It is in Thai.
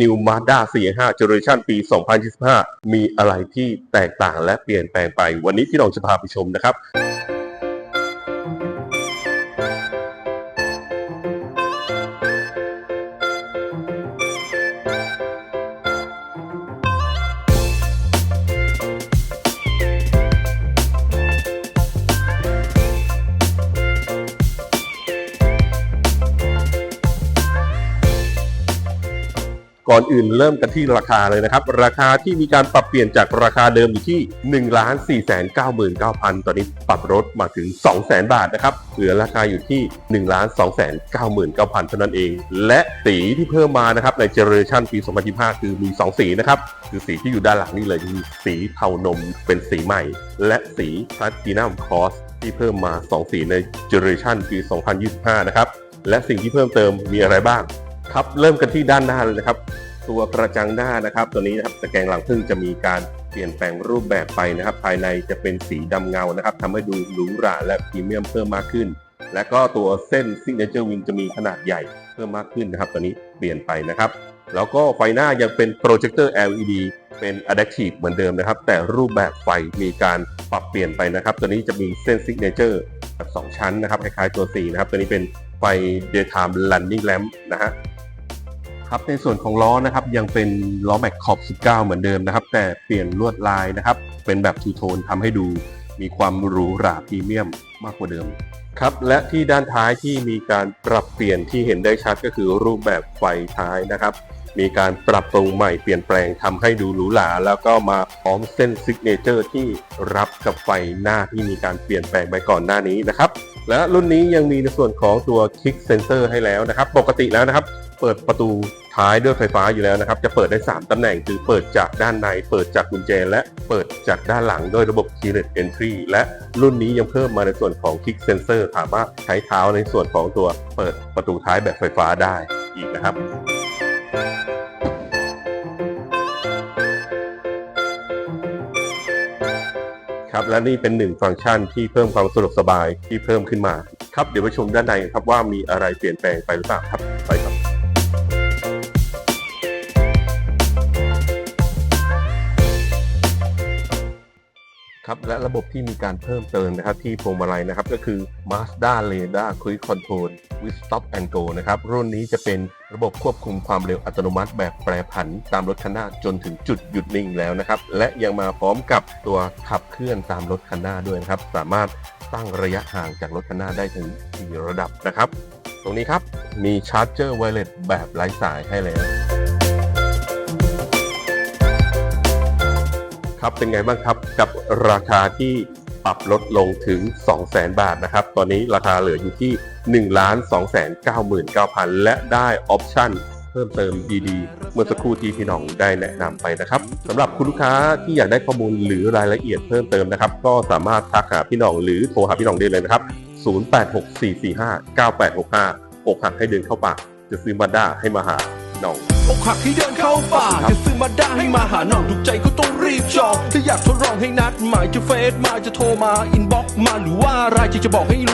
New Mazda 4 5 Generation ปี 2025 มีอะไรที่แตกต่างและเปลี่ยนแปลงไป วันนี้พี่น้องจะพาไปชมนะครับ ก่อนอื่นเริ่มกันที่ราคาเลยนะครับ ราคาที่มีการปรับเปลี่ยนจากราคาเดิมอยู่ที่ 1 4 9 9 0 0 0 ตอนนี้ปรับลดมาถึง 200,000 บาทนะครับ เหลือราคาอยู่ที่ 1 2 9 9 0 0 0 เท่านั้นเอง และสีที่เพิ่มมานะครับในเจเนอเรชันปี 2025 คือมี 2 สีนะครับ คือสีที่อยู่ด้านหลังนี่เลยคือสีเทานมเป็นสีใหม่ และสีพลาตินัมคอสที่เพิ่มมา 2 สีในเจเนอเรชันปี 2025 นะครับ และสิ่งที่เพิ่มเติมมีอะไรบ้าง ครับเริ่มกันที่ด้านหน้าเลยนะครับ ตัวกระจังหน้านะครับ ตัวนี้นะครับตะแกรงหลังพึ่งจะมีการเปลี่ยนแปลงรูปแบบไปนะครับ ภายในจะเป็นสีดำเงานะครับทำให้ดูหรูหราและพรีเมียมเพิ่มมากขึ้น และก็ตัวเส้น Signature Wing จะมีขนาดใหญ่เพิ่มมากขึ้นนะครับ ตัวนี้เปลี่ยนไปนะครับ แล้วก็ไฟหน้ายังเป็นโปรเจคเตอร์ LED เป็น Adaptive เหมือนเดิมนะครับ แต่รูปแบบไฟมีการปรับเปลี่ยนไปนะครับ ตัวนี้จะมีเส้น Signature แบบสองชั้นนะครับคล้ายๆตัว4นะครับตัวนี้เป็นไฟ Daytime Running Lamp นะฮะ ครับในส่วนของล้อนะครับยังเป็นล้อแม็กขอบ 19 เหมือนเดิมนะครับ แต่เปลี่ยนลวดลายนะครับ เป็นแบบทูโทนทำให้ดูมีความหรูหราพรีเมียมมากกว่าเดิมครับและที่ด้านท้ายที่มีการปรับเปลี่ยนที่เห็นได้ชัดก็คือรูปแบบไฟท้ายนะครับ มีการปรับปรุงใหม่เปลี่ยนแปลงทำให้ดูหรูหราแล้วก็มาพร้อมเส้นซิกเนเจอร์ที่รับกับไฟหน้าที่มีการเปลี่ยนแปลงไปก่อนหน้านี้นะครับและรุ่นนี้ยังมีในส่วนของตัว Kick Sensor ให้แล้วนะครับ ปกติแล้วนะครับ เปิดประตูท้ายด้วยไฟฟ้าอยู่แล้วนะครับ จะเปิดได้ 3 ตำแหน่งคือเปิดจากด้านใน เปิดจากกุญแจ และเปิดจากด้านหลังด้วยระบบ Keyless Entry และรุ่นนี้ยังเพิ่มมาในส่วนของ Kick Sensor สามารถใช้เท้าในส่วนของตัวเปิดประตูท้ายแบบไฟฟ้าได้อีกนะครับครับและนี่เป็นหนึ่งฟังก์ชันที่เพิ่มความสะดวกสบายที่เพิ่มขึ้นมา ครับเดี๋ยวไปชมด้านในครับว่ามีอะไรเปลี่ยนแปลงไปหรือเปล่าครับไปครับ ครับและระบบที่มีการเพิ่มเติมนะครับที่พวงมาลัยนะครับก็คือ Mazda Radar Cruise Control with Stop and Go นะครับรุ่นนี้จะเป็นระบบควบคุมความเร็วอัตโนมัติแบบแปรผันตามรถคันหน้าจนถึงจุดหยุดนิ่งแล้วนะครับและยังมาพร้อมกับตัวขับเคลื่อนตามรถคันหน้าด้วยนะครับสามารถตั้งระยะห่างจากรถคันหน้าได้ถึง 4 ระดับนะครับ ตรงนี้ครับมีชาร์จเจอร์ไวเลสแบบไร้สายให้แล้ว ครับเป็นไงบ้างครับกับราคาที่ปรับลดลงถึง 200,000 บาทนะครับ ตอนนี้ราคาเหลืออยู่ที่ 1 2 9 9 0 0 0 และได้ออปชั่นเพิ่มเติมดีๆ เมื่อสักครู่ที่พี่น้องได้แนะนำไปนะครับสำหรับคุณลูกค้าที่อยากได้ข้อมูลหรือรายละเอียดเพิ่มเติมนะครับ ก็สามารถทักหาพี่น้องหรือโทรหาพี่น้องได้เลยนะครับ 0864459865อกหักให้เดินเข้าป่าจะซื้อมาด้าให้มาหาน้อง อกหักให้เดินเข้าป่าจะซื้อมาได้ให้มาหาน้องถูกใจก็ต้องรีบจองถ้าอยากทดลองให้นัดหมายจะเฟซมาจะโทรมาอินบ็อกมาหรือว่าอะไรจะจะบอกให้รู้